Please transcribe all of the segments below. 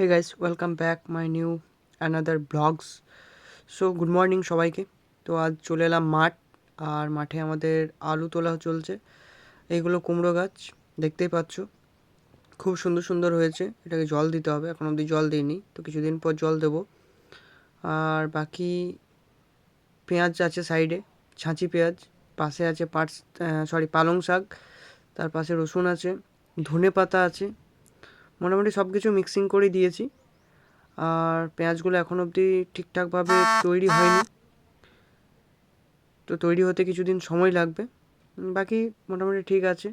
Hey guys welcome back my new another blogs so good morning সবাইকে। তো আজ চলে এলাম মাঠ, আর মাঠে আমাদের আলু তোলা চলছে। এইগুলো কুমড়ো গাছ, দেখতেই পাচ্ছ। খুব সুন্দর সুন্দর হয়েছে। এটাকে জল দিতে হবে, এখন অবধি জল দিইনি। তো কিছুদিন পর জল দেবো। আর বাকি পেঁয়াজ আছে সাইডে, ছাঁচি পেঁয়াজ, পাশে আছে পাট সরি পালং শাক, তার পাশে রসুন আছে ধনে পাতা আছে। মোটামুটি সব কিছু মিক্সিং করে দিয়েছি। আর পেঁয়াজগুলো এখন অবধি ঠিকঠাকভাবে তৈরি হয়নি। তো তৈরি হতে কিছুদিন সময় লাগবে। বাকি মোটামুটি ঠিক আছে।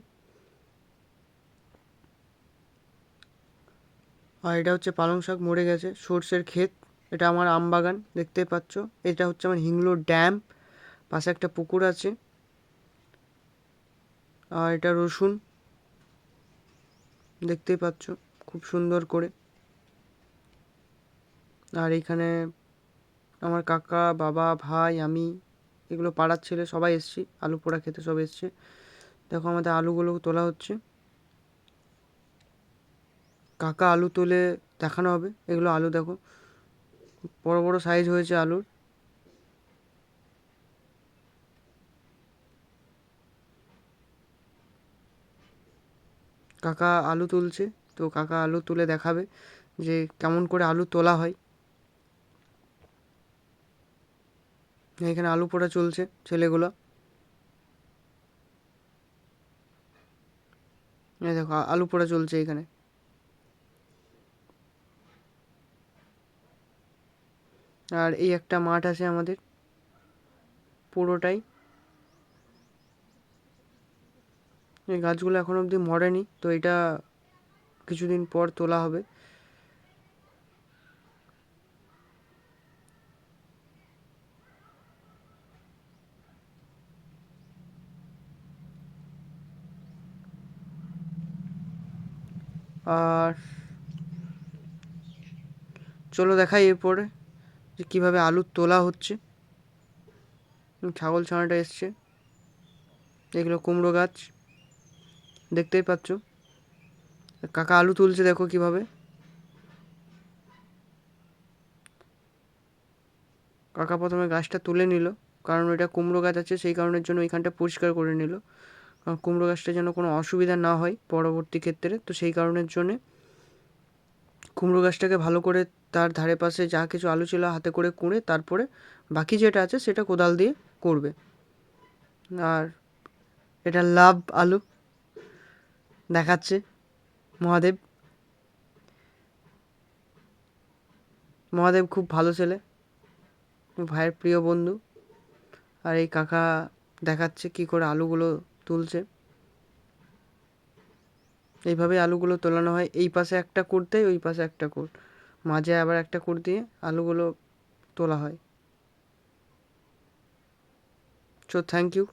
আর এটা হচ্ছে পালং শাক মরে গেছে। সর্ষের ক্ষেত। এটা আমার আম বাগান দেখতে পাচ্ছ। এটা হচ্ছে আমার হিংলো ড্যাম। পাশে একটা পুকুর আছে। আর এটা রসুন। দেখতেই পাচ্ছ। খুব সুন্দর করে। আর এইখানে আমার কাকা, বাবা, ভাই, আমি এগুলো পাড়ার ছেলে সবাই এসছি, আলু পোড়া খেতে সব এসছে। দেখো আমাদের আলুগুলো তোলা হচ্ছে। কাকা আলু তুলে দেখানো হবে। এগুলো আলু দেখো, বড় বড় সাইজ হয়েছে আলুর। কাকা আলু তুলছে। তো কাকা আলু তুলে দেখাবে যে কেমন করে আলু তোলা হয়। এখানে আলু পোড়া চলছে ছেলেগুলো। দেখো, আলু পোড়া চলছে এখানে। আর এই একটা মাঠ আছে আমাদের, পুরোটাই। এই গাছগুলো এখন অবধি মরেনি, তো এটা কিছুদিন পর তোলা হবে। আর চলো দেখাই এরপরে যে কীভাবে আলু তোলা হচ্ছে। ছাগল ছানাটা এসছে। এগুলো কুমড়ো গাছ। দেখতেই পাচ্ছ। কাকা আলু তুলছে দেখো কীভাবে। কাকা প্রথমে গাছটা তুলে নিল, কারণ এটা কুমড়ো গাছ আছে, সেই কারণের জন্য ওইখানটা পরিষ্কার করে নিল। কুমড়ো গাছটা যেন কোনো অসুবিধা না হয় পরবর্তী ক্ষেত্রে, তো সেই কারণের জন্যে কুমড়ো গাছটাকে ভালো করে তার ধারে পাশে যা কিছু আলু ছিল হাতে করে কুঁড়ে, তারপরে বাকি যেটা আছে সেটা কোদাল দিয়ে করবে। আর এটা লাভ আলু, দেখাচ্ছে। মহাদেব। মহাদেব খুব ভালো ছেলে। ভাইয়ের প্রিয় বন্ধু। আর এই কাকা দেখাচ্ছে কি করে আলুগুলো তুলছে। এইভাবে আলুগুলো তোলানো হয়। এই পাশে একটা করতে ওই পাশে একটা কোর মাঝে আবার একটা কোর দিয়ে আলুগুলো তোলা হয়। So thank you